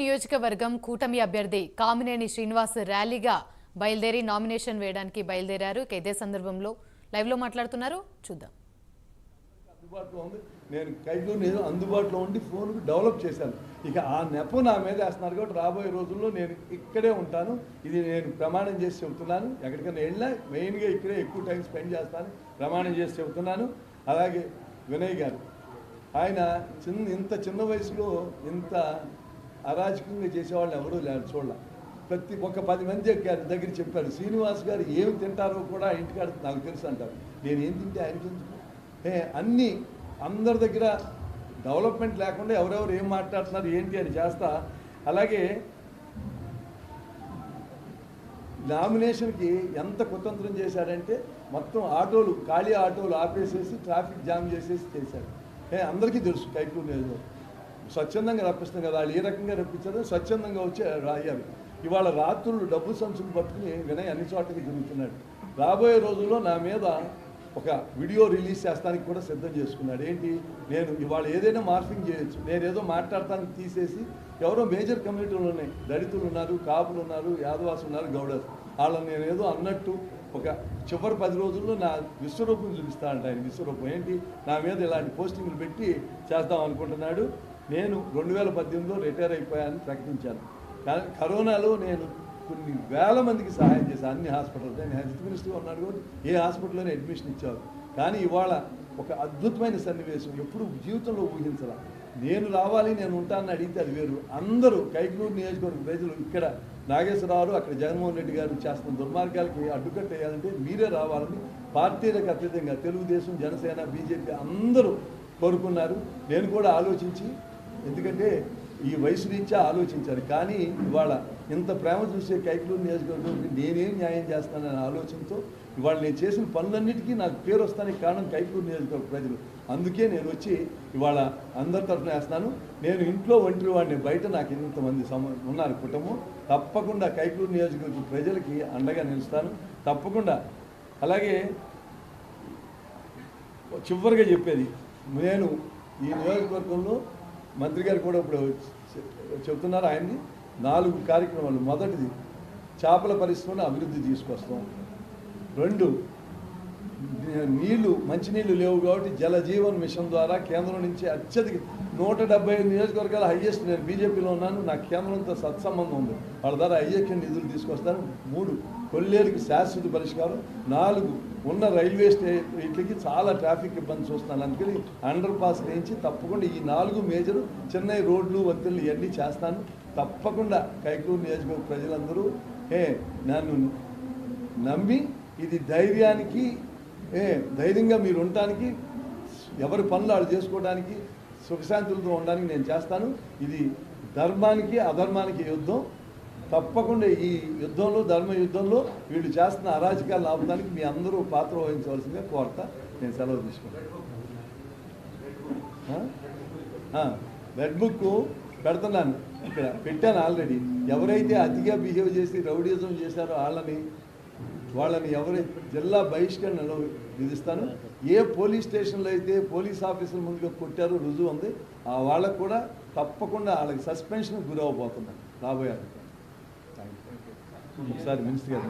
నియోజకవర్గం కూటమి అభ్యర్థి కామినేని శ్రీనివాస్ ర్యాలీగా బయలుదేరి నామినేషన్ వేయడానికి బయలుదేరారు. ఇదే సందర్భంలో లైవ్లో మాట్లాడుతున్నారు. చూద్దాం. అందుబాటులో ఉంది. నేను కైలో నేను అందుబాటులో ఉండి ఫోన్ డెవలప్ చేశాను. ఇక ఆ నెప నా మీద వేస్తున్నారు కాబట్టి రాబోయే రోజుల్లో నేను ఇక్కడే ఉంటాను. ఇది నేను ప్రమాణం చేసి చెబుతున్నాను. ఎక్కడికైనా వెళ్ళినా మెయిన్గా ఇక్కడే ఎక్కువ టైం స్పెండ్ చేస్తాను. ప్రమాణం చేసి చెబుతున్నాను. అలాగే వినయ్ గారు ఆయన చిన్న ఇంత చిన్న వయసులో ఇంత అరాచకంగా చేసేవాళ్ళు ఎవరూ లేరు చూడాల. ప్రతి ఒక్క పది మంది ఎక్కారు దగ్గర చెప్పారు శ్రీనివాస్ గారు ఏమి తింటారో కూడా ఇంటికాడ నాకు తెలుసు అంటారు. నేను ఏం తింటే ఆయనకి ఎందుకు? ఏ అన్నీ అందరి దగ్గర డెవలప్మెంట్ లేకుండా ఎవరెవరు ఏం మాట్లాడుతున్నారు ఏంటి అని చేస్తా. అలాగే నామినేషన్కి ఎంత కుతంత్రం చేశాడంటే మొత్తం ఆటోలు ఖాళీ ఆటోలు ఆపేసేసి ట్రాఫిక్ జామ్ చేసేసి చేశాడు. ఏ అందరికీ తెలుసు కైకూరు నియోజకవర్గం. స్వచ్ఛందంగా రప్పిస్తాం కదా వాళ్ళు ఏ రకంగా రప్పించారో స్వచ్ఛందంగా వచ్చి రాయాలి. ఇవాళ రాత్రులు డబ్బు సంచులు పట్టుకుని వినయ్ అన్ని చోట్లకి తిరుగుతున్నాడు. రాబోయే రోజుల్లో నా మీద ఒక వీడియో రిలీజ్ చేస్తానికి కూడా సిద్ధం చేసుకున్నాడు. ఏంటి? నేను ఇవాళ ఏదైనా మార్ఫింగ్ చేయొచ్చు. నేను ఏదో మాట్లాడటానికి తీసేసి ఎవరో మేజర్ కమ్యూనిటీలు ఉన్నాయి. దళితులు ఉన్నారు కాపులు ఉన్నారు యాదవాసు ఉన్నారు గౌడస్ వాళ్ళని నేను ఏదో అన్నట్టు ఒక చివరి పది రోజుల్లో నా విశ్వరూపం చూపిస్తానంట ఆయన విశ్వరూపం. ఏంటి? నా మీద ఇలాంటి పోస్టింగ్లు పెట్టి చేద్దాం అనుకుంటున్నాడు. నేను రెండు వేల పద్దెనిమిదిలో రిటైర్ అయిపోయానని ప్రకటించాను. కానీ కరోనాలో నేను కొన్ని వేల మందికి సహాయం చేశాను. అన్ని హాస్పిటల్స్. నేను హెల్త్ మినిస్టర్గా ఉన్నాడు కూడా ఏ హాస్పిటల్లోనే అడ్మిషన్ ఇచ్చారు కానీ ఇవాళ ఒక అద్భుతమైన సన్నివేశం. ఎప్పుడు జీవితంలో ఊహించాల. నేను రావాలి నేను ఉంటానని అడిగితే అది వేరు. అందరూ కైకూరు నియోజకవర్గ ప్రజలు ఇక్కడ నాగేశ్వరరావు అక్కడ జగన్మోహన్ రెడ్డి గారు చేస్తున్న దుర్మార్గాలకి అడ్డుకట్ట వేయాలంటే మీరే రావాలని పార్టీలకు అతీతంగా తెలుగుదేశం జనసేన బీజేపీ అందరూ కోరుకున్నారు. నేను కూడా ఆలోచించి ఎందుకంటే ఈ వయసు నుంచే ఆలోచించారు కానీ ఇవాళ ఇంత ప్రేమ చూసే కైకలూరు నియోజకవర్గంకి నేనేం న్యాయం చేస్తాననే ఆలోచనతో ఇవాళ నేను చేసిన పనులన్నిటికీ నాకు పేరు వస్తానికి కారణం కైకూరు నియోజకవర్గ ప్రజలు. అందుకే నేను వచ్చి ఇవాళ అందరి తరఫున వేస్తాను నేను ఇంట్లో ఒంటరి వాడిని బయట నాకు ఇంతమంది సమ ఉన్నారు కుటుంబం. తప్పకుండా కైకూరు నియోజకవర్గ ప్రజలకి అండగా నిలుస్తాను. తప్పకుండా. అలాగే చివరిగా చెప్పేది. నేను ఈ నియోజకవర్గంలో మంత్రి గారు కూడా ఇప్పుడు చెప్తున్నారు చెబుతున్నారు ఆయన్ని. నాలుగు కార్యక్రమాలు. మొదటిది చేపల పరిశ్రమను అభివృద్ధి తీసుకొస్తాం. రెండు నీళ్ళు మంచినీళ్ళు లేవు కాబట్టి జల జీవన్ మిషన్ ద్వారా కేంద్రం నుంచి అత్యధిక నూట డెబ్బై ఐదు నియోజకవర్గాల హైయెస్ట్ నేను బీజేపీలో ఉన్నాను. నా కేంద్రంతో సత్సంబంధం ఉంది. వాళ్ళ ద్వారా హైయెస్ట్ నిధులు తీసుకొస్తాను. మూడు కొల్లేరుకి శాశ్వత పరిష్కారం. నాలుగు ఉన్న రైల్వే స్టే వీటికి చాలా ట్రాఫిక్ ఇబ్బంది చూస్తున్నాను. అందుకని అండర్ పాస్ నుంచి తప్పకుండా ఈ నాలుగు మేజర్ చెన్నై రోడ్లు వత్తిళ్ళు ఇవన్నీ చేస్తాను. తప్పకుండా కైకూరు నియోజకవర్గ ప్రజలందరూ ఏ నన్ను నమ్మి ఇది ధైర్యానికి ఏ ధైర్యంగా మీరు ఉండటానికి ఎవరి పనులు వాళ్ళు చేసుకోవడానికి సుఖశాంతులతో ఉండడానికి నేను చేస్తాను. ఇది ధర్మానికి అధర్మానికి యుద్ధం. తప్పకుండా ఈ యుద్ధంలో ధర్మ యుద్ధంలో వీళ్ళు చేస్తున్న అరాజకాలు ఆపడానికి మీ అందరూ పాత్ర వహించవలసిందిగా కోరత. నేను సెలవు తీసుకున్నాను రెడ్ బుక్ పెడుతున్నాను. ఇక్కడ పెట్టాను ఆల్రెడీ. ఎవరైతే అతిగా బిహేవ్ చేసి రౌడీజం చేశారో వాళ్ళని వాళ్ళని ఎవరైతే జిల్లా బహిష్కరణలో విధిస్తాను. ఏ పోలీస్ స్టేషన్లో అయితే పోలీస్ ఆఫీసుల ముందుగా కొట్టారో రుజువు ఉంది. ఆ వాళ్ళకు కూడా తప్పకుండా వాళ్ళకి సస్పెన్షన్ గురవబోతున్నారు రాబోయే థ్యాంక్ యూ ఒకసారి మినిస్టర్ గారు